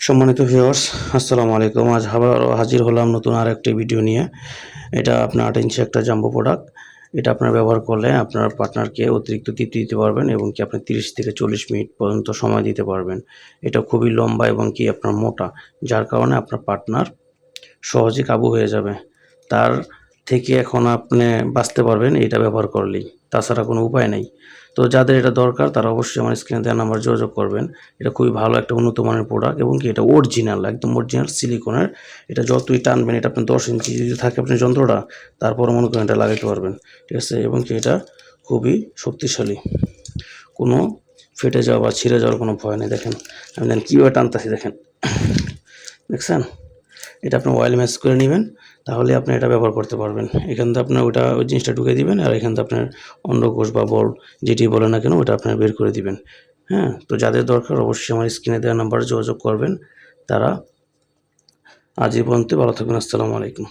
সম্মানিত ভিউয়ার্স আসসালামু আলাইকুম। আজ আবার হাজির হলাম নতুন আর একটি ভিডিও নিয়ে। এটা আপনার আট ইঞ্চি একটা জাম্বো প্রোডাক্ট এটা আপনার ব্যবহার করলে আপনার পার্টনারকে অতিরিক্ত তৃপ্তি দিতে পারবেন এবং কি আপনি তিরিশ থেকে চল্লিশ মিনিট পর্যন্ত সময় দিতে পারবেন। এটা খুবই লম্বা এবং কি আপনার মোটা, যার কারণে আপনার পার্টনার সহজে কাবু হয়ে যাবে। তার থেকে এখন আপনি বাঁচতে পারবেন এটা ব্যবহার করলেই। তাছাড়া কোনো উপায় নেই। তো যাদের এটা দরকার, তারা অবশ্যই আমার স্ক্রিনে দেওয়া নাম্বার যোগাযোগ করবেন। এটা খুবই ভালো একটা উন্নত মানের প্রোডাক্ট এবং কি এটা অরিজিনাল একদম অরিজিনাল সিলিকনের এটা যতই টানবেন, এটা আপনার দশ ইঞ্চি যদি থাকে আপনার যন্ত্রটা তারপর মনে করেন এটা লাগাইতে পারবেন। ঠিক আছে? এবং কি এটা খুবই শক্তিশালী। কোনো ফেটে যাওয়া বা ছিঁড়ে যাওয়ার কোনো ভয় নেই। দেখেন, আমি দেখেন কীভাবে টানতেছি দেখেন। দেখছেন? এটা আপনি অয়েল ম্যাচ করে নেবেন, তাহলে আপনি এটা ব্যবহার করতে পারবেন। এখান থেকে আপনার ওটা ওই জিনিসটা ঢুকে দিবেন আর এখান থেকে আপনার অন্ডকোষ বা বল যেটি বলে না কেন, ওটা আপনার বের করে দিবেন। হ্যাঁ তো যাদের দরকার অবশ্যই আমার স্ক্রিনে দেওয়া নাম্বারে যোগাযোগ করবেন। তারা আজ এই পর্যন্ত ভালো থাকবেন, আসসালামু আলাইকুম।